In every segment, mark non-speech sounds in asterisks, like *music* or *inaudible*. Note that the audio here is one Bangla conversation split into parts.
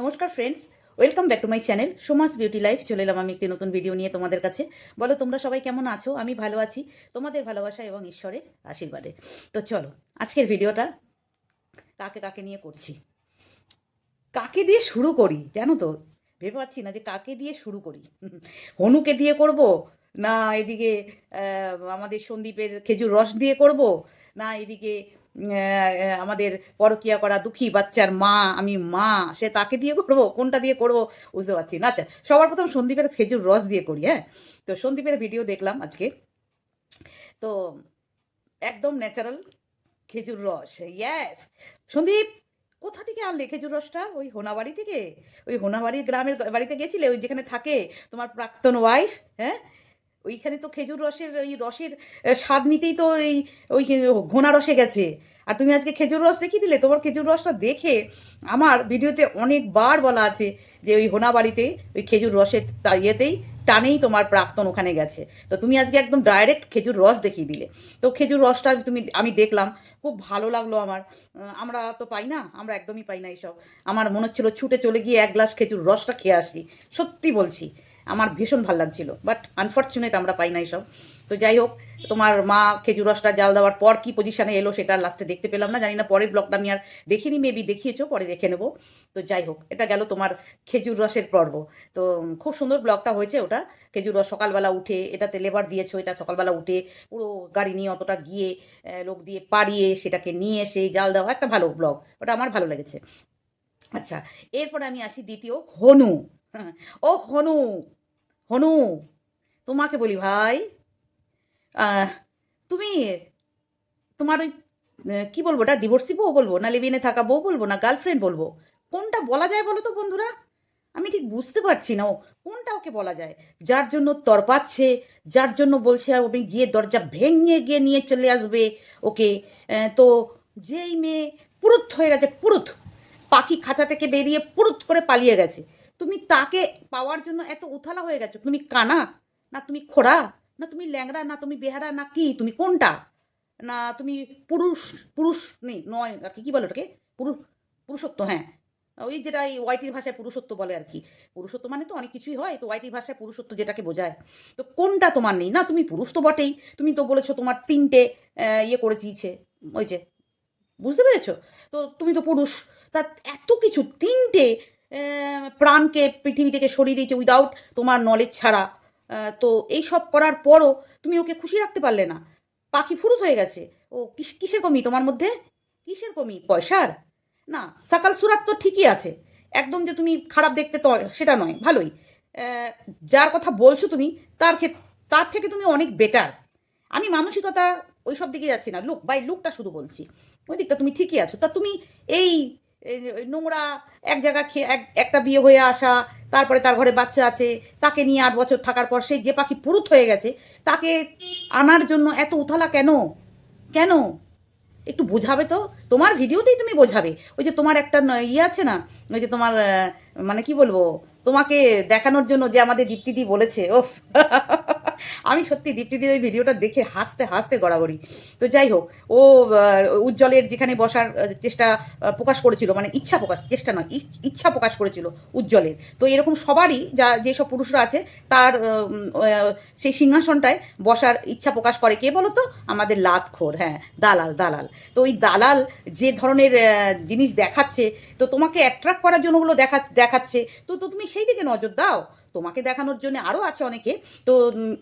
নমস্কার friends welcome back to my channel Soma's beauty life চলে এলাম আমি একটি নতুন ভিডিও নিয়ে তোমাদের কাছে। বলো, তোমরা সবাই কেমন আছো? আমি ভালো আছি। তোমাদের ভালোবাসা এবং ঈশ্বরের আশীর্বাদে। তো চলো, আজকের ভিডিওটা কাকে কাকে নিয়ে করছি? কাকে দিয়ে শুরু করি? জানো তো, ভেবে পাচ্ছি না যে কাকে দিয়ে শুরু করি। হনুকে দিয়ে করব? না, এদিকে আমাদের সন্দীপের খেজুর রস দিয়ে করব? না, এদিকে আমাদের পরকিয়া করা দুঃখী বাচ্চার মা, আমি মা, সে তাকে দিয়ে করব, কোনটা দিয়ে করব, বুঝতে পারছি না। আচ্ছা সবার প্রথম সন্দীপের খেজুর রস দিয়ে করি হ্যাঁ? তো সন্দীপের ভিডিও দেখলাম আজকে। তো একদম ন্যাচারাল খেজুর রস ইয়াস সন্দীপ, কোথা থেকে আনলে খেজুর রসটা? ওই হোনাবাড়ি থেকে? ওই হোনাবাড়ির গ্রামের বাড়িতে গেছিলে, ওই যেখানে থাকে তোমার প্রাক্তন ওয়াইফ হ্যাঁ? ওইখানে তো খেজুর রসের, ওই রসের স্বাদ নিতেই তো ওই ওই ঘোনা রসে গেছে। আর তুমি আজকে খেজুর রস দেখিয়ে দিলে? তোমার খেজুর রসটা দেখে আমার ভিডিওতে অনেকবার বলা আছে যে ওই হোনা বাড়িতে ওই খেজুর রসের ইয়েতেই, টানেই তোমার প্রাক্তন ওখানে গেছে। তো তুমি আজকে একদম ডাইরেক্ট খেজুর রস দেখিয়ে দিলে। তো খেজুর রসটা তুমি, আমি দেখলাম, খুব ভালো লাগল আমার। আমরা তো পাই না, আমরা একদমই পাই না এইসব। আমার মনে হচ্ছিল ছুটে চলে গিয়ে এক গ্লাস খেজুর রসটা খেয়ে আসি। সত্যি বলছি। আমার ভীষণ ভালো লাগছিল বাট আনফর্চুনেট আমরা পাই না এইসব তো যাই হোক, তোমার মা খেজুর রসটা জাল দেওয়ার পর কি পজিশনে এলো সেটা লাস্টে দেখতে পেলাম না, জানি না পরের ব্লগটা আমি আর দেখিনি মেবি দেখিয়েছো, পরে দেখে নেব। তো যাই হোক, এটা গেল তোমার খেজুর রসের পর্ব। তো খুব সুন্দর ব্লগটা হয়েছে ওটা। খেজুর রস সকালবেলা উঠে, এটাতে লেবার দিয়েছ, এটা সকালবেলা উঠে পুরো গাড়ি নিয়ে অতটা গিয়ে লোক দিয়ে পাড়িয়ে সেটাকে নিয়ে এসে জাল দেওয়া, একটা ভালো ব্লগ ওটা আমার ভালো লেগেছে। আচ্ছা এরপরে আমি আসি দ্বিতীয়, হনু। ও হনু হনু, তোমাকে বলি ভাই তুমি তোমার ওই কি বলব ওটা ডিভোর্সি বউ বলব না লিভিনে থাকা বউ বলব না গার্লফ্রেন্ড বলব? কোনটা বলা যায় বলো তো বন্ধুরা? আমি ঠিক বুঝতে পারছি না ও, কোনটা ওকে বলা যায়? যার জন্য তরপাচ্ছে, যার জন্য বলছে আমি গিয়ে দরজা ভেঙে গিয়ে নিয়ে চলে আসবে ওকে তো যেই মেয়ে পুরুত হয়ে গেছে, পুরুত। পাখি খাঁচা থেকে বেরিয়ে পুরুত করে পালিয়ে গেছে। তুমি তাকে পাওয়ার জন্য এত উথালা হয়ে গেছো? তুমি কানা? না তুমি খোড়া? না তুমি ল্যাংড়া? না তুমি বেহারা? না কি? তুমি কোনটা? না তুমি পুরুষ? পুরুষ নেই, নয়, আর কি, কী বলে ওটাকে? পুরুষ, পুরুষত্ব হ্যাঁ। ওই যেটা এই ওয়াইটির ভাষায় পুরুষত্ব বলে আর কি। পুরুষত্ব মানে তো অনেক কিছুই হয়, তো ওয়াইটির ভাষায় পুরুষত্ব যেটাকে বোঝায়। তো কোনটা তোমার নেই? না তুমি পুরুষ তো বটেই। তুমি তো বলেছ তোমার তিনটে ইয়ে করে দিয়েছে। ওই যে, বুঝতে পেরেছ? তো তুমি তো পুরুষ। তা এত কিছু, তিনটে প্রাণকে পৃথিবী থেকে সরিয়ে দিয়েছে উইদাউট তোমার নলেজ ছাড়া। তো এই সব করার পরও তুমি ওকে খুশি রাখতে পারলে না। পাখি ফুরুত হয়ে গেছে। ও, কিস- কিসের কমি তোমার মধ্যে? কিসের কমি? পয়সার? না, সকাল সুরাত তো ঠিকই আছে। একদম যে তুমি খারাপ দেখতে তো সেটা নয়, ভালোই। যার কথা বলছো তুমি, তার ক্ষেত, তার থেকে তুমি অনেক বেটার আমি মানসিকতা ওই সব দিকে যাচ্ছি না। লুক বাই লুকটা শুধু বলছি। ওই দিকটা তুমি ঠিকই আছো। তা তুমি এই নোংরা এক জায়গা খেয়ে, এক, একটা বিয়ে হয়ে আসা, তারপরে তার ঘরে বাচ্চা আছে, তাকে নিয়ে আট বছর থাকার পর সেই যে পাখি পুরুত হয়ে গেছে, তাকে আনার জন্য এত উথালা কেন? কেন? একটু বোঝাবে তো? তোমার ভিডিওতেই তুমি বোঝাবে। ওই যে তোমার একটা ইয়ে আছে না? ওই যে তোমার মানে কি বলব, তোমাকে দেখানোর জন্য যে আমাদের দীপ্তিদি বলেছে ওফ আমি সত্যি দীপ্তিদির ওই ভিডিওটা দেখে হাসতে হাসতে গড়াগড়ি। তো যাই হোক, ও উজ্জ্বলের যেখানে বসার চেষ্টা প্রকাশ করেছিল মানে ইচ্ছা প্রকাশ, চেষ্টা নয় ইচ্ছা প্রকাশ করেছিল উজ্জ্বলের। তো এরকম সবারই যা যেসব পুরুষরা আছে, তার সেই সিংহাসনটায় বসার ইচ্ছা প্রকাশ করে কে বলো তো আমাদের লাতখোর হ্যাঁ দালাল দালাল। তো ওই দালাল যে ধরনের জিনিস দেখাচ্ছে, তো তোমাকে অ্যাট্রাক্ট করার জন্য ওগুলো দেখা দেখাচ্ছে। তো তো তুমি সেই দিকে নজর দাও। তোমাকে দেখানোর জন্য আরও আছে অনেকে। তো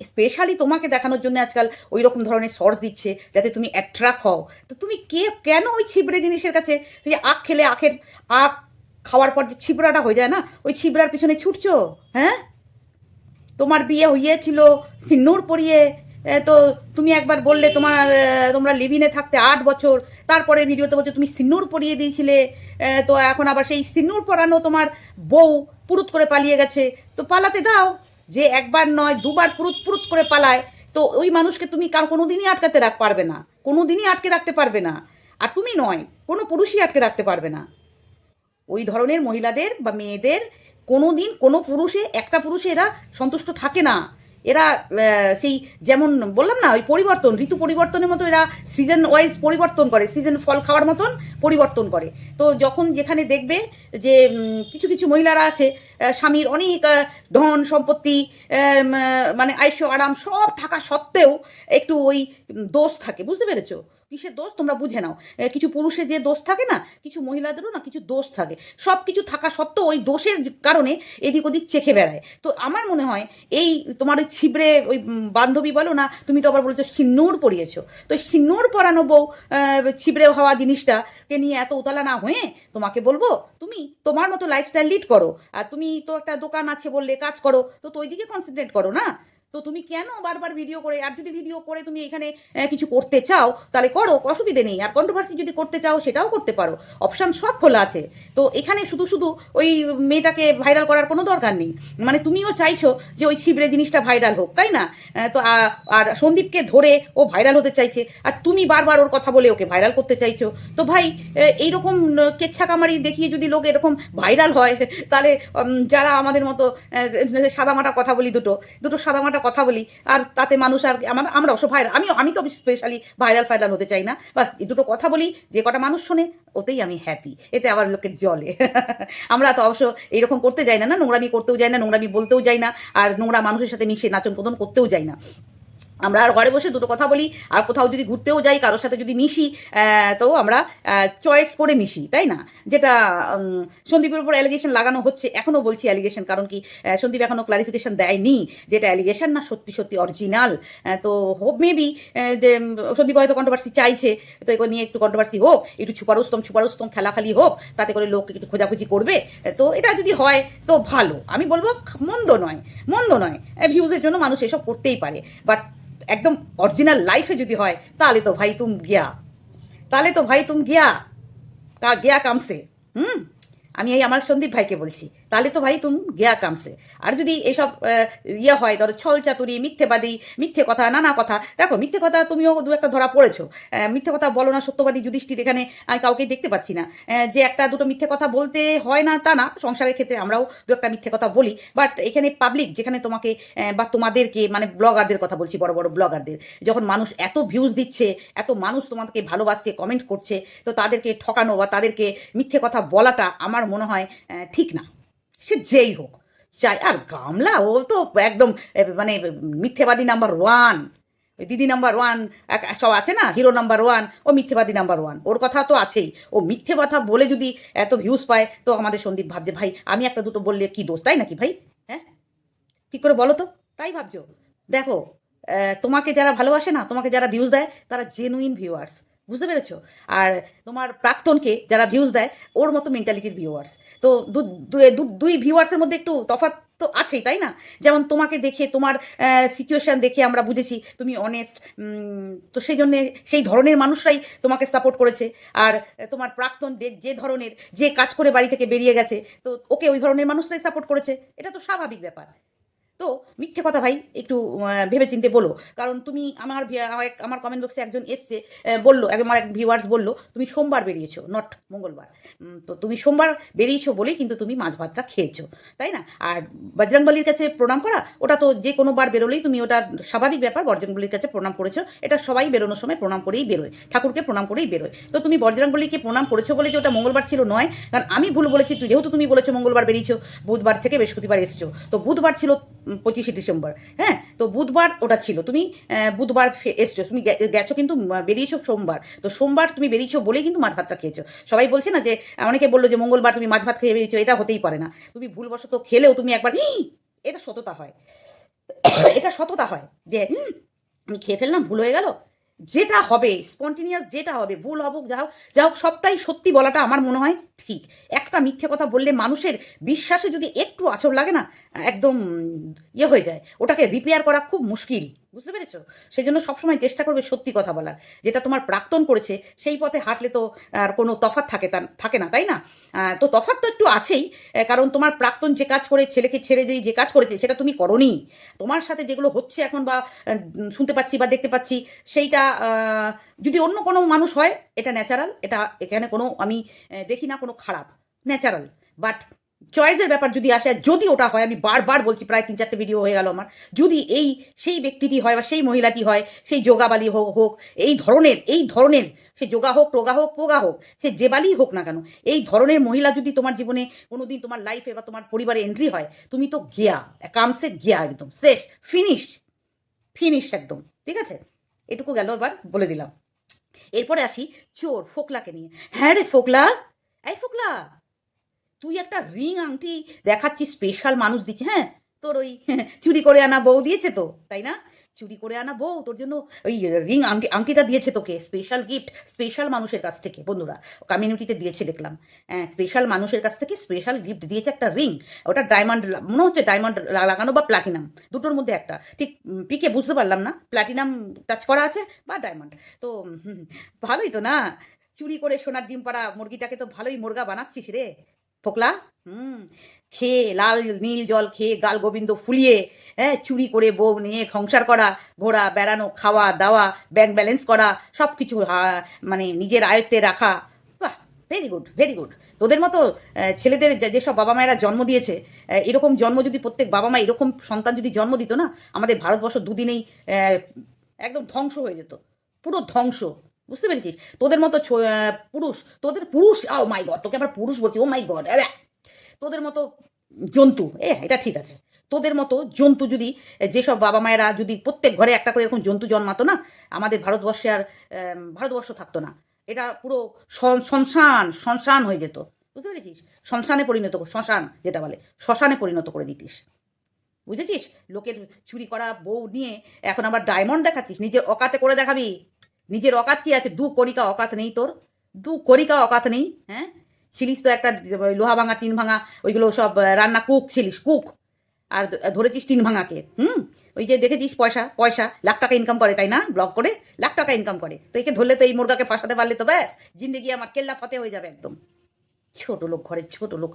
স্পেশালি তোমাকে দেখানোর জন্য আজকাল ওই রকম ধরনের সর্স দিচ্ছে যাতে তুমি অ্যাট্রাক্ট হও। তো তুমি কে, কেন ওই ছিবড়ে জিনিসের কাছে যে আখ খেলে আখের আখ খাওয়ার পর যে ছিবড়াটা হয়ে যায় না? ওই ছিবড়ার পিছনে ছুটছো? হ্যাঁ? তোমার বিয়ে হইয়েছিল, সিন্নুর পরিয়ে তো তুমি একবার বললে তোমার তোমরা লিভিনে থাকতে আট বছর তারপরে ভিডিওতে বলছো তুমি সিন্নুর পরিয়ে দিয়েছিলে তো এখন আবার সেই সিন্নুর পরানো তোমার বউ পুরুত করে পালিয়ে গেছে, তো পালাতে দাও, যে একবার নয়, দুবার পুরুত পুরুত করে পালায়, তো ওই মানুষকে তুমি কার কোনো দিনই আটকাতে রাখ, পারবে না কোনো দিনই আটকে রাখতে পারবে না, আর তুমি নয়, কোনো পুরুষই আটকে রাখতে পারবে না। ওই ধরনের মহিলাদের বা মেয়েদের কোনো দিন কোনো পুরুষে, একটা পুরুষে এরা সন্তুষ্ট থাকে না। এরা সেই যেমন বললাম না, ওই পরিবর্তন, ঋতু পরিবর্তনের মতো এরা সিজন ওয়াইজ পরিবর্তন করে সিজন ফল খাওয়ার মতন পরিবর্তন করে। তো যখন যেখানে দেখবে যে কিছু কিছু মহিলারা আছে স্বামীর অনেক ধন সম্পত্তি মানে আয়স্য আরাম সব থাকা সত্ত্বেও একটু ওই দোষ থাকে, বুঝতে পেরেছ? কিসের দোষ? তোমরা বুঝে নাও। কিছু পুরুষের যে দোষ থাকে না, কিছু মহিলাদেরও না কিছু দোষ থাকে। সব কিছু থাকা সত্ত্বেও ওই দোষের কারণে এদিক ওদিক চেখে বেড়ায়। তো আমার মনে হয়, এই তোমার ওই ছিবড়ে, ওই বান্ধবী বলো না, তুমি তো আবার বলেছ সিন্নুর পরিয়েছো। তো সিন্নুর পরানো বউ ছিবড়ে হওয়া জিনিসটাকে নিয়ে এত উতলা না হয়ে তোমাকে বলব, তুমি তোমার মতো লাইফস্টাইল লিড করো। আর তুমি তো একটা দোকান আছে বললে কাজ করো, তো তো ওই দিকে কনসেন্ট্রেট করো না। তো তুমি কেন বারবার ভিডিও করে? আর যদি ভিডিও করে তুমি এখানে কিছু করতে চাও, তাহলে করো, অসুবিধে নেই। আর কন্ট্রোভার্সি যদি করতে চাও, সেটাও করতে পারো। অপশান সব খোলা আছে। তো এখানে শুধু শুধু ওই মেয়েটাকে ভাইরাল করার কোনো দরকার নেই। মানে তুমিও চাইছো যে ওই ছিবড়ে জিনিসটা ভাইরাল হোক, তাই না? তো আর সন্দীপকে ধরে ও ভাইরাল হতে চাইছে। আর তুমি বারবার ওর কথা বলে ওকে ভাইরাল করতে চাইছো। তো ভাই এইরকম কেচ্ছা কামারি দেখিয়ে যদি লোক এরকম ভাইরাল হয়, তাহলে যারা আমাদের মতো সাদামাটা কথা বলি দুটো দুটো সাদামাটা কথা বলি, আর তাতে মানুষ আর আমার, আমরা অবশ্য ভাইরাল আমি আমি তো স্পেশালি ভাইরাল ফাইরাল হতে চাই না। বাস, এই দুটো কথা বলি, যে কটা মানুষ শোনে, ওতেই আমি হ্যাপি এতে আবার লোকের জলে। *laughs* আমরা তো অবশ্য এইরকম করতে যাই না না, নোংরামি করতেও যাই না, নোংরামি বলতেও যাই না, আর নোংরা মানুষের সাথে মিশে নাচন কোদন করতেও যাই না। আমরা আর ঘরে বসে দুটো কথা বলি, আর কোথাও যদি ঘুরতেও যাই, কারোর সাথে যদি মিশি তো আমরা চয়েস করে মিশি, তাই না? যেটা সন্দীপের উপর অ্যালিগেশন লাগানো হচ্ছে এখনও বলছি অ্যালিগেশন কারণ কি সন্দীপ এখনও ক্লারিফিকেশন দেয়নি যেটা অ্যালিগেশন না সত্যি সত্যি অরিজিনাল তো হোপ মেবি যে সন্দীপ হয়তো কন্ট্রোভার্সি চাইছে, তো এগুলো নিয়ে একটু কন্ট্রোভার্সি হোক, একটু ছুপারুস্তম ছুপারুস্তম খেলাখালি হোক, তাতে করে লোক একটু খোঁজাখুঁজি করবে, তো এটা যদি হয়, তো ভালো। আমি বলব, মন্দ নয় মন্দ নয় ভিউজের জন্য মানুষ এসব করতেই পারে। বাট একদম অরিজিনাল লাইফে যদি হয়, তাহলে তো ভাই তুম গিয়া তাহলে তো ভাই তুম গিয়া কা গিয়া কামসে। হুম? আমি এই আমার সন্দীপ ভাইকে বলছি। তাহলে তো ভাই তুমি গিয়া কামসে। আর যদি এসব ইয়ে হয়, ধরো ছল চাতুরি, মিথ্যেবাদী, মিথ্যে কথা, নানা কথা, দেখো মিথ্যে কথা তুমিও দু একটা ধরা পড়েছো। মিথ্যে কথা বলো না, সত্যবাদী যুধিষ্ঠির এখানে কাউকেই দেখতে পাচ্ছি না। যে একটা দুটো মিথ্যে কথা বলতে হয় না তা না, সংসারের ক্ষেত্রে আমরাও দু একটা মিথ্যে কথা বলি। বাট এখানে পাবলিক যেখানে তোমাকে বা তোমাদেরকে মানে ব্লগারদের কথা বলছি, বড় বড় ব্লগারদের যখন মানুষ এত ভিউজ দিচ্ছে, এত মানুষ তোমাকে ভালোবাসছে কমেন্ট করছে, তো তাদেরকে ঠকানো বা তাদেরকে মিথ্যে কথা বলাটা আমার মনে হয় ঠিক না। সে যেই হোক, চাই। আর গামলা, ও তো একদম মানে মিথ্যেবাদী নাম্বার ওয়ান ওই দিদি নাম্বার ওয়ান সব আছে না? হিরো নাম্বার ওয়ান ও মিথ্যেবাদী নাম্বার ওয়ান ওর কথা তো আছেই। ও মিথ্যে কথা বলে যদি এত ভিউজ পায়, তো আমাদের সন্দীপ ভাবছে, ভাই, আমি একটা দুটো বললে কি দোষ, তাই নাকি ভাই? হ্যাঁ? কি করে বলো তো? তাই ভাবছ? দেখো তোমাকে যারা ভালোবাসে না, তোমাকে যারা ভিউজ দেয়, তারা জেনুইন ভিউয়ার্স বুঝতে পেরেছ? আর তোমার প্রাক্তনকে যারা ভিউজ দেয়, ওর মতো মেন্টালিটির ভিউয়ার্স তো দুই ভিউয়ার্সের মধ্যে একটু তফাৎ তো আছেই, তাই না? যেমন তোমাকে দেখে, তোমার সিচুয়েশন দেখে আমরা বুঝেছি, তুমি অনেস্ট তো সেই জন্যে সেই ধরনের মানুষরাই তোমাকে সাপোর্ট করেছে। আর তোমার প্রাক্তন যে ধরনের, যে কাজ করে বাড়ি থেকে বেরিয়ে গেছে, তো ওকে ওই ধরনের মানুষরাই সাপোর্ট করেছে। এটা তো স্বাভাবিক ব্যাপার। তো মিথ্যে কথা ভাই, একটু ভেবে চিনতে বলো। কারণ তুমি আমার আমার কমেন্ট বক্সে একজন এসছে বলল আমার এক ভিউয়ার্স বলল, তুমি সোমবার বেরিয়েছো নট মঙ্গলবার। তো তুমি সোমবার বেরিয়েছো বলেই কিন্তু তুমি মাছ ভাতটা খেয়েছো, তাই না? আর বজরংবলির কাছে প্রণাম করা, ওটা তো যে কোনো বার বেরোলেই তুমি ওটা স্বাভাবিক ব্যাপার বজরংবলির কাছে প্রণাম করেছ, এটা সবাই বেরোনোর সময় প্রণাম করেই বেরোয়, ঠাকুরকে প্রণাম করেই বেরোয়। তো তুমি বজরংবলিকে প্রণাম করেছ বলে যে ওটা মঙ্গলবার ছিল নয়, কারণ আমি ভুল বলেছি, যেহেতু তুমি বলেছ মঙ্গলবার বেরিয়েছো, বুধবার থেকে বৃহস্পতিবার এসছো, তো বুধবার ছিল পঁচিশে ডিসেম্বর। হ্যাঁ তো বুধবার ওটা ছিল। তুমি বুধবার এসছো। তুমি গেছো কিন্তু বেরিয়েছো সোমবার। তো সোমবার তুমি বেরিয়েছো বলেই কিন্তু মাছ ভাতটা খেয়েছো। সবাই বলছে না যে অনেকে বলল যে মঙ্গলবার তুমি মাছ ভাত খেয়ে বেরিয়েছো এটা হতেই পারে না। তুমি ভুলবশত খেলেও তুমি একবার! এটা সততা হয়। *coughs* এটা সততা হয় যে "হুম, আমি খেয়ে ফেললাম ভুল হয়ে গেল। যেটা হবে স্পন্টিনিয়াস যেটা হবে ভুল হবুক যা হোক যা হোক সবটাই সত্যি বলাটা আমার মনে হয় ঠিক। একটা মিথ্যে কথা বললে মানুষের বিশ্বাসে যদি একটু আচর লাগে না, একদম ইয়ে হয়ে যায়। ওটাকে রিপেয়ার করা খুব মুশকিল। বুঝতে পেরেছ? সেই জন্য সবসময় চেষ্টা করবে সত্যি কথা বলার। যেটা তোমার প্রাক্তন করেছে, সেই পথে হাঁটলে তো আর কোনো তফাৎ থাকে থাকে না, তাই না? তো তফাৎ তো একটু আছেই কারণ তোমার প্রাক্তন যে কাজ করে, ছেলেকে ছেড়ে যেই যে কাজ করেছে, সেটা তুমি করনি। তোমার সাথে যেগুলো হচ্ছে এখন বা শুনতে পাচ্ছি বা দেখতে পাচ্ছি, সেইটা যদি অন্য কোনো মানুষ হয়, এটা ন্যাচারাল এটা এখানে কোনো আমি দেখি না কোনো খারাপ ন্যাচারাল বাট চয়েসের ব্যাপার যদি আসে, যদি ওটা হয়, আমি বারবার বলছি, প্রায় তিন চারটে ভিডিও হয়ে গেল আমার, যদি এই, সেই ব্যক্তিটি হয় বা সেই মহিলাটি হয়, সেই যোগাবালি হোক হোক, এই ধরনের এই ধরনের, সে যোগা হোক, টোগা হোক, পোগা হোক, সে যে বালিই হোক না কেন, এই ধরনের মহিলা যদি তোমার জীবনে কোনো দিন তোমার লাইফে বা তোমার পরিবারে এন্ট্রি হয়, তুমি তো গিয়া কামসে গিয়া একদম, শেষ ফিনিশ ফিনিশ একদম, ঠিক আছে? এটুকু গেল এবার, বলে দিলাম। এরপরে আসি চোর ফোকলাকে নিয়ে। হ্যাঁ রে ফোকলা। এই ফোকলা, তুই একটা রিং আংটি দেখাচ্ছিস স্পেশাল মানুষ দিচ্ছে হ্যাঁ? তোর ওই চুরি করে আনা বউ দিয়েছে তো, তাই না? চুরি করে আনা বউ, তোর জন্য ওই রিং আংটি, আংটিটা দিয়েছে তোকে স্পেশাল গিফট স্পেশাল মানুষের কাছ থেকে, বন্ধুরা কমিউনিটিতে দিয়েছে দেখলাম। হ্যাঁ স্পেশাল মানুষের কাছ থেকে স্পেশাল গিফট দিয়েছে একটা রিং ওটা ডায়মন্ড মনে হচ্ছে ডায়মন্ড লাগানো বা প্লাটিনাম দুটোর মধ্যে একটা। ঠিক পিকে বুঝতে পারলাম না প্লাটিনাম টাচ করা আছে বা ডায়মন্ড তো ভালোই তো না? চুরি করে সোনার ডিম পাড়া মুরগিটাকে তো ভালোই মুরগা বানাচ্ছিস রে, ফোকলা? হুম খেয়ে, লাল নীল জল খেয়ে, গাল গোবিন্দ ফুলিয়ে হ্যাঁ চুরি করে বউ নিয়ে সংসার করা ঘোরা বেড়ানো, খাওয়া, দাওয়া ব্যাংক ব্যালেন্স করা সব কিছু মানে নিজের আয়ত্তে রাখা। বাহ ভেরি গুড ভেরি গুড তোদের মতো ছেলেদের যেসব বাবা মায়েরা জন্ম দিয়েছে এরকম জন্ম যদি প্রত্যেক বাবা মা, এরকম সন্তান যদি জন্ম দিত না, আমাদের ভারতবর্ষ দুদিনেই একদম ধ্বংস হয়ে যেত। পুরো ধ্বংস। বুঝতে পেরেছিস? তোদের মতো পুরুষ, তোদের পুরুষ ও মাই গড তোকে আবার পুরুষ বলছি ও মাই গড তোদের মতো জন্তু, এ, এটা ঠিক আছে। তোদের মতো জন্তু যদি, যেসব বাবা মায়েরা যদি প্রত্যেক ঘরে একটা করে এরকম জন্তু জন্মাতো না, আমাদের ভারতবর্ষে আর ভারতবর্ষ থাকতো না। এটা পুরো শ্মশান শ্মশান হয়ে যেত। বুঝতে পেরেছিস? শ্মশানে পরিণত শ্মশান যেটা বলে, শ্মশানে পরিণত করে দিতিস। বুঝেছিস? লোকের চুরি করা বউ নিয়ে এখন আবার ডায়মন্ড দেখাচ্ছিস, নিজের অকাতে করে দেখাবি। নিজের অকাত কি আছে? দু কণিকা অকাত নেই তোর। দু কণিকা অকাত নেই হ্যাঁ? ছিলিস তো একটা লোহা ভাঙা, টিন ভাঙা, ওইগুলো সব রান্না কুক ছিলিস, কুক। আর ধরেছিস টিন ভাঙাকে, হুম? ওই যে দেখেছিস পয়সা পয়সা, লাখ টাকা ইনকাম করে, তাই না? ব্লগ করে, লাখ টাকা ইনকাম করে। তো একে ধরলে তো এই মুরগাকে ফাঁসাতে পারলে তো ব্যাস। জিন্দগি আমার কেল্লা ফতে হয়ে যাবে একদম। ছোট লোক, ঘরের ছোট লোক।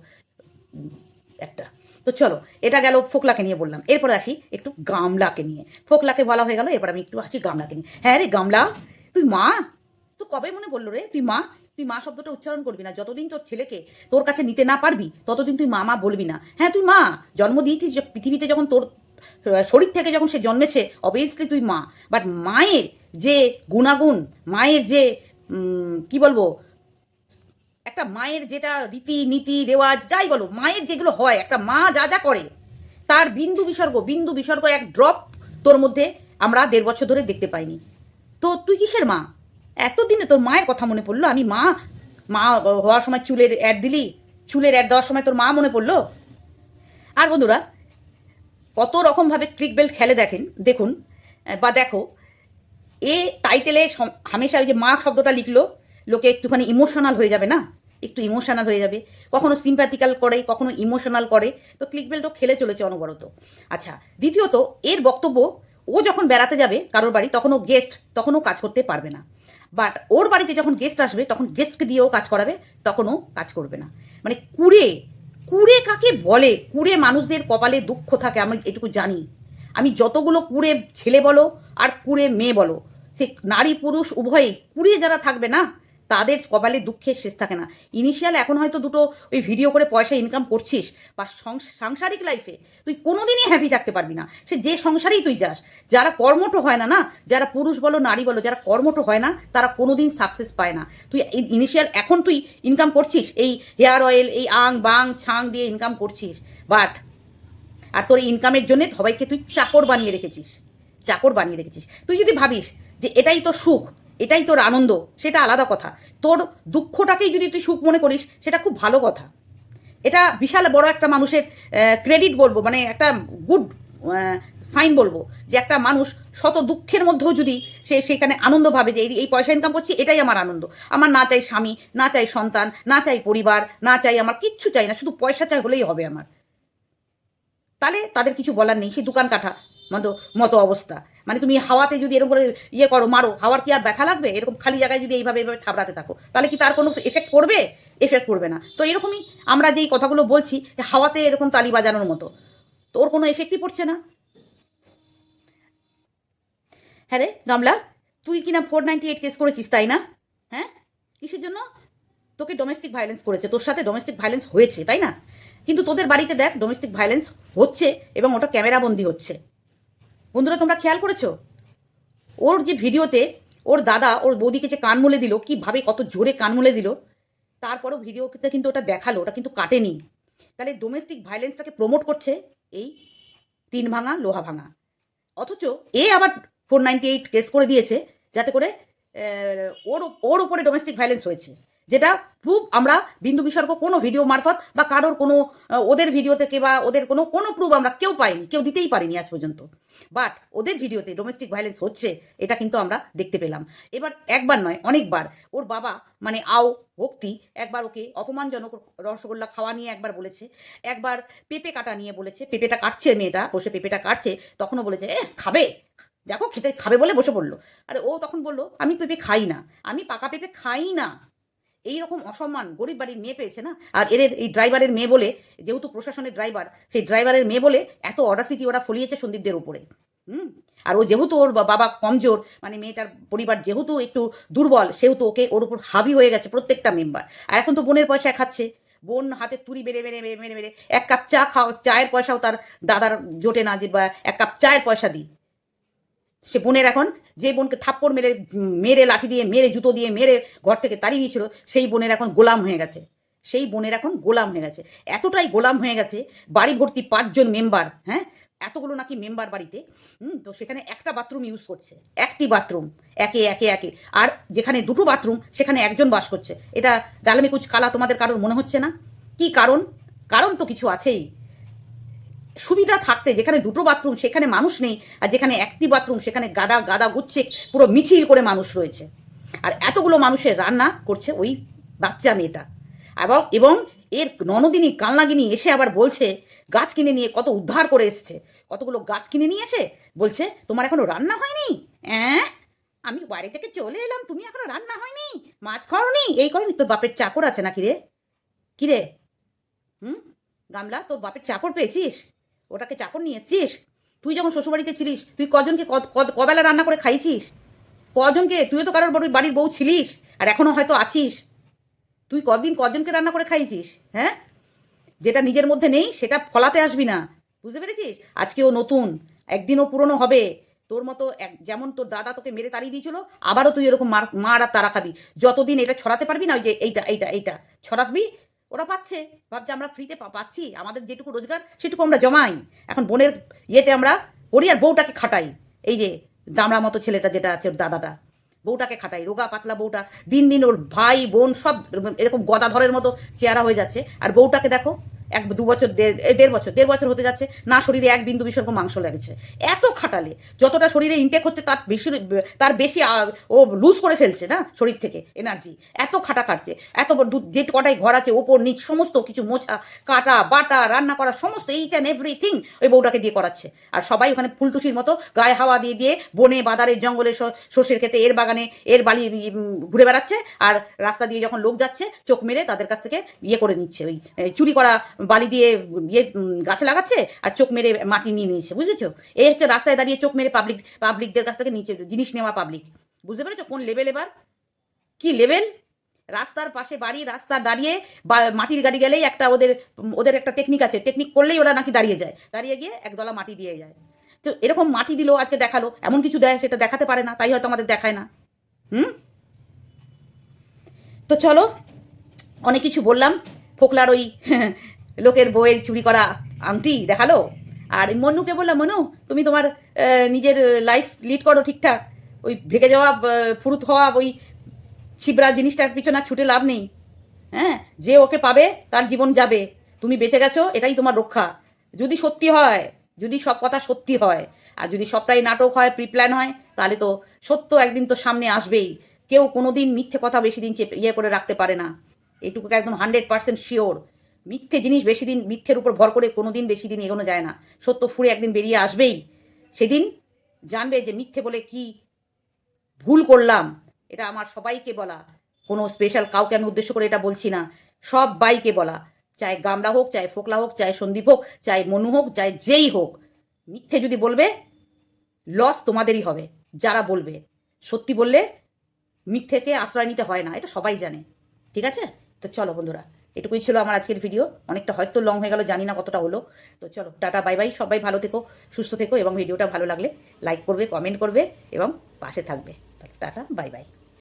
একটা। তো চলো, এটা গেল ফোকলাকে নিয়ে বললাম। এরপর আসি একটু গামলাকে নিয়ে। ফোকলাকে বলা হয়ে গেল, এরপর আমি একটু আসি গামলাকে নিয়ে। হ্যাঁ রে গামলা, তুই মা? তো কবে মনে বলল রে? তুই মা? তুই মা শব্দটা উচ্চারণ করবি না। যতদিন তোর ছেলেকে তোর কাছে নিতে না পারবি, ততদিন তুই মা মা বলবি না। হ্যাঁ তুই মা। জন্ম দিয়েছিস পৃথিবীতে যখন তোর শরীর থেকে যখন সে জন্মেছে অবভিয়াসলি তুই মা। বাট মায়ের যে গুণাগুণ, মায়ের যে কি বলব, একটা মায়ের যেটা রীতি, নীতি, রেওয়াজ, যাই বলো, মায়ের যেগুলো হয়, একটা মা যা যা করে, তার বিন্দু বিসর্গ বিন্দু বিসর্গ এক ড্রপ তোর মধ্যে আমরা দেড় বছর ধরে দেখতে পাইনি। তো তুই কিসের মা? এতদিনে তোর মায়ের কথা মনে পড়ল? আমি মা মা হওয়ার সময় চুলের অ্যাড দিলি, চুলের অ্যাড দেওয়ার সময় তোর মা মনে পড়ল? আর বন্ধুরা, কত রকমভাবে ক্লিক বেল্ট খেলে দেখেন, দেখুন, বা দেখো, এ টাইটেলে হামেশা ওই যে মা শব্দটা লিখলো, লোকে একটুখানি ইমোশনাল হয়ে যাবে না? একটু ইমোশনাল হয়ে যাবে। কখনো সিম্প্যাথিক্যাল করে, কখনো ইমোশনাল করে, তো ক্লিক বেল্টও খেলে চলেছে অনবরত। আচ্ছা দ্বিতীয়ত, এর বক্তব্য, ও যখন বেড়াতে যাবে কারোর বাড়ি, তখন ও গেস্ট তখন ও কাজ করতে পারবে না। বাট ওর বাড়িতে যখন গেস্ট আসবে, তখন গেস্টকে দিয়েও কাজ করাবে, তখন ও কাজ করবে না। মানে কুড়ে কুড়ে কাকে বলে? কুড়ে মানুষদের কপালে দুঃখ থাকে, আমি এটুকু জানি। আমি যতগুলো কুড়ে ছেলে বলো আর কুড়ে মেয়ে বলো, সে নারী পুরুষ উভয়ে কুড়ে যারা থাকবে না তাদের কপালে দুঃখের শেষ থাকে না। ইনিশিয়াল এখন হয়তো দুটো ওই ভিডিও করে পয়সা ইনকাম করছিস, বা সাংসারিক লাইফে তুই কোনোদিনই হ্যাপি থাকতে পারবি না। সে যে সংসারেই তুই যাস, যারা কর্মঠ হয় না না, যারা পুরুষ বলো, নারী বলো, যারা কর্মঠ হয় না, তারা কোনোদিন সাকসেস পায় না। তুই ইনিশিয়াল এখন তুই ইনকাম করছিস, এই হেয়ার অয়েল এই আং, বাং, ছাং দিয়ে ইনকাম করছিস বাট আর তোর ইনকামের জন্য সবাইকে তুই চাকর বানিয়ে রেখেছিস, চাকর বানিয়ে রেখেছিস। তুই যদি ভাবিস যে এটাই তো সুখ এটাই তোর আনন্দ, সেটা আলাদা কথা। তোর দুঃখটাকেই যদি তুই সুখ মনে করিস, সেটা খুব ভালো কথা। এটা বিশাল বড় একটা মানুষের ক্রেডিট বলব মানে একটা গুড সাইন বলব, যে একটা মানুষ শত দুঃখের মধ্যেও যদি সে সেখানে আনন্দ ভাবে যে এই- পয়সা ইনকাম করছি, এটাই আমার আনন্দ। আমার না চাই স্বামী, না চাই সন্তান, না চাই পরিবার, না চাই আমার কিচ্ছু চাই না, শুধু পয়সা চাই হলেই হবে আমার। তাহলে তাদের কিছু বলার নেই, সেই দোকান কাঠা মতো মতো অবস্থা। মানে তুমি হাওয়াতে যদি এরকম করে ইয়ে করো, মারো, হাওয়ার কি আর ব্যথা লাগবে? এরকম খালি জায়গায় যদি এইভাবে এইভাবে থাবড়াতে থাকো, তাহলে কি তার কোনো এফেক্ট পড়বে? এফেক্ট পড়বে না। তো এরকমই আমরা যেই কথাগুলো বলছি, যে হাওয়াতে এরকম তালি বাজানোর মতো, তো ওর কোনো এফেক্টই পড়ছে না। হ্যাঁ রে গামলা, তুই কিনা ফোর নাইনটি এইট কেস করেছিস, তাই না? হ্যাঁ? কিসের জন্য? তোকে ডোমেস্টিক ভায়োলেন্স করেছে, তোর সাথে ডোমেস্টিক ভায়োলেন্স হয়েছে, তাই না? কিন্তু তোদের বাড়িতে দেখ ডোমেস্টিক ভায়োলেন্স হচ্ছে এবং ওটা ক্যামেরাবন্দি হচ্ছে। বন্ধুরা, তোমরা খেয়াল করেছ? ওর যে ভিডিওতে ওর দাদা ওর বৌদিকে যে কান মুলে দিল, কীভাবে কত জোরে কান মুলে দিল, তারপরও ভিডিওতে কিন্তু ওটা দেখাল, ওটা কিন্তু কাটেনি। তাহলে ডোমেস্টিক ভায়োলেন্সটাকে প্রমোট করছে এই টিন ভাঙা, লোহা ভাঙা। অথচ এ আবার ফোর নাইনটি এইট কেস করে দিয়েছে, যাতে করে ওর ওর উপরে ডোমেস্টিক ভায়োলেন্স হয়েছে। যেটা প্রুফ আমরা বিন্দু বিসর্গ কোনো ভিডিও মারফত বা কারোর কোনো ওদের ভিডিও থেকে বা ওদের কোনো কোনো প্রুফ আমরা কেউ পাইনি, কেউ দিতেই পারিনি আজ পর্যন্ত। বাট ওদের ভিডিওতে ডোমেস্টিক ভায়োলেন্স হচ্ছে, এটা কিন্তু আমরা দেখতে পেলাম। এবার একবার নয়, অনেকবার ওর বাবা মানে আও ভক্তি, একবার ওকে অপমানজনক রসগোল্লা খাওয়া নিয়ে একবার বলেছে, একবার পেঁপে কাটা নিয়ে বলেছে, পেঁপেটা কাটছে মেয়েটা, বসে পেঁপেটা কাটছে, তখনও বলেছে এ খাবে, দেখো খেতে খাবে বলে বসে পড়ল। আরে ও তখন বলল, আমি পেঁপে খাই না, আমি পাকা পেঁপে খাই না। এই রকম অসম্মান গরিব বাড়ির মেয়ে পেয়েছে না? আর এদের এই ড্রাইভারের মেয়ে বলে, যেহেতু প্রশাসনের ড্রাইভার, সেই ড্রাইভারের মেয়ে বলে এত অডাসিটি ওরা ফলিয়েছে সন্দীপদের উপরে। হুম? আর ও যেহেতু ওর বাবা কমজোর মানে মেয়েটার পরিবার যেহেতু একটু দুর্বল, সেহেতু ওকে ওর উপর হাবি হয়ে গেছে প্রত্যেকটা মেম্বার আর এখন তো বোনের পয়সা খাচ্ছে। বোন হাতে তুড়ি বেড়ে বেড়ে মেরে মেরে মেরে এক কাপ চা খাও চায়ের পয়সাও তার দাদার জোটে না যে এক কাপ চায়ের পয়সা দিই। সে বোনের এখন যে বোনকে থাপ্পড় মেরে মেরে, লাঠি দিয়ে, মেরে, জুতো দিয়ে, মেরে ঘর থেকে তাড়িয়ে দিয়েছিল, সেই বোনের এখন গোলাম হয়ে গেছে। সেই বোনের এখন গোলাম হয়ে গেছে। এতটাই গোলাম হয়ে গেছে, বাড়ি ভর্তি পাঁচজন মেম্বার হ্যাঁ? এতগুলো নাকি মেম্বার বাড়িতে, হুম? তো সেখানে একটা বাথরুম ইউজ করছে, একটি বাথরুম একে একে একে। আর যেখানে দুটো বাথরুম সেখানে একজন বাস করছে। এটা ডালমি কুচ কালা তোমাদের কারোর মনে হচ্ছে না? কি কারণ? কারণ তো কিছু আছেই। সুবিধা থাকতে, যেখানে দুটো বাথরুম সেখানে মানুষ নেই, আর যেখানে একটি বাথরুম সেখানে গাদা গাদা গুচ্ছে পুরো মিছিল করে মানুষ রয়েছে। আর এতগুলো মানুষের রান্না করছে ওই বাচ্চা মেয়েটা। এবং এবং এর ননদিনী কালনাগিনী এসে আবার বলছে, গাছ কিনে নিয়ে কত উদ্ধার করে এসছে। কতগুলো গাছ কিনে নিয়ে এসে বলছে, তোমার এখনও রান্না হয়নি? অ্যাঁ? আমি বাড়ি থেকে চলে এলাম, তুমি এখনও রান্না হয়নি? মাছ খাওনি? এই করেনি? তোর বাপের চাকর আছে নাকি রে? কি রে? হুম? গামলা, তোর বাপের চাকর পেয়েছিস? ওটাকে চাকর নিয়ে এসছিস? তুই যখন শ্বশুরবাড়িতে ছিলিস, তুই কজনকে কবেলা রান্না করে খাইছিস? কজনকে? তুইও তো কারোর বাড়ির বউ ছিলিস, আর এখনও হয়তো আছিস। তুই কদিন কজনকে রান্না করে খাইছিস হ্যাঁ? যেটা নিজের মধ্যে নেই, সেটা ফলাতে আসবি না। বুঝতে পেরেছিস? আজকে ও নতুন, একদিনও পুরনো হবে। তোর মতো এক, যেমন তোর দাদা তোকে মেরে তাড়িয়ে দিয়েছিল, আবারও তুই এরকম মার মার আর তারা খাবি। যতদিন এটা ছড়াতে পারবি না, ওই যে এইটা এইটা এইটা, ছড়াবি ওরা পাচ্ছে। ভাবছে আমরা ফ্রিতে পাচ্ছি, আমাদের যেটুকু রোজগার সেটুকু আমরা জমাই। এখন বোনের ইয়েতে আমরা করি আর বউটাকে খাটাই। এই যে দামড়া মতো ছেলেটা যেটা আছে ওর দাদাটা, বউটাকে খাটাই। রোগা, পাতলা বউটা, দিন দিন ওর ভাই, বোন সব এরকম গদাধরের মতো চেহারা হয়ে যাচ্ছে। আর বউটাকে দেখো এক দু বছর, দেড় বছর দেড় বছর হতে যাচ্ছে, না শরীরে এক বিন্দু বিসর্গ মাংস লাগছে। এত খাটালে, যতটা শরীরে ইনটেক হচ্ছে তার বেশি তার বেশি ও লুজ করে ফেলছে না শরীর থেকে এনার্জি এত খাটা খাটছে, এত যে কটাই ঘর আছে, ওপর নিচ, সমস্ত কিছু মোছা, কাটা, বাটা, রান্না করা, সমস্ত এইচ অ্যান্ড এভরিথিং ওই বউটাকে দিয়ে করাচ্ছে। আর সবাই ওখানে ফুলটুসির মতো গায়ে হাওয়া দিয়ে দিয়ে বনে বাদারের জঙ্গলে সর্ষের খেতে এর বাগানে, এর বালি ঘুরে বেড়াচ্ছে। আর রাস্তা দিয়ে যখন লোক যাচ্ছে, চোখ মেরে তাদের কাছ থেকে ইয়ে করে নিচ্ছে, ওই চুরি করা বালি দিয়ে ইয়ে গাছে লাগাচ্ছে আর চোখ মেরে মাটি নিয়ে নিয়েছে, বুঝেছ? এই হচ্ছে রাস্তায় দাঁড়িয়ে চোখ মেরে পাবলিক পাবলিকদের কাছ থেকে নিচে জিনিস নেওয়া পাবলিক বুঝতে পেরেছ? কোন লেভেল এবার? কি লেভেল রাস্তার পাশে বাড়ি রাস্তা দাঁড়িয়ে বা, মাটির গাড়ি গেলেই একটা ওদের ওদের একটা টেকনিক আছে টেকনিক করলেই ওরা নাকি দাঁড়িয়ে যায়, দাঁড়িয়ে গিয়ে একদলা মাটি দিয়ে যায়। তো এরকম মাটি দিল আজকে দেখাল, এমন কিছু দেয়, সেটা দেখাতে পারে না, তাই হয়তো আমাদের দেখায় না, হুম? তো চলো, অনেক কিছু বললাম, ফোকলার ওই *laughs* লোকের বইয়ের চুরি করা আংটি দেখাল? আর মনুকে বললাম, মনু, তুমি তোমার নিজের লাইফ লিড করো ঠিকঠাক। ওই ভেগে যাওয়া ফুরুত হওয়া, ওই ছিবড়া জিনিসটার পিছনে ছুটে লাভ নেই। হ্যাঁ যে ওকে পাবে, তার জীবন যাবে। তুমি বেঁচে গেছো, এটাই তোমার রক্ষা। যদি সত্যি হয়, যদি সব কথা সত্যি হয়, আর যদি সবটাই নাটক হয় প্রিপ্ল্যান হয়, তাহলে তো সত্য একদিন তো সামনে আসবেই। কেউ কোনোদিন মিথ্যে কথা বেশি দিন ইয়ে করে রাখতে পারে না। এটুকু একদম হান্ড্রেড পার্সেন্ট শিওর মিথ্যে জিনিস বেশি দিন মিথ্যের উপর ভর করে কোনো দিন বেশি দিন এগোনো যায় না। সত্য ফুরে একদিন বেরিয়ে আসবেই। সেদিন জানবে যে মিথ্যে বলে কি ভুল করলাম। এটা আমার সবাইকে বলা। কোনো স্পেশাল কাউকে আমি উদ্দেশ্য করে এটা বলছি না। সব বাইকে বলা। চাই গামলা হোক, চাই ফোকলা হোক, চাই সন্দীপ হোক, চাই মনু হোক, চাই যেই হোক। মিথ্যে যদি বলবে লস তোমাদেরই হবে, যারা বলবে। সত্যি বললে মিথ্যেকে আশ্রয় নিতে হয় না, এটা সবাই জানে। ঠিক আছে? তো চলো বন্ধুরা এটুকুই ছিল আমার আজকের ভিডিও অনেকটা হয়তো লং হয়ে গেল, জানি না কতটা হলো। তো চলো, টাটা বাই বাই সবাই ভালো থেকো, সুস্থ থেকো এবং ভিডিওটা ভালো লাগলে লাইক করবে কমেন্ট করবে এবং পাশে থাকবে। Tata bye bye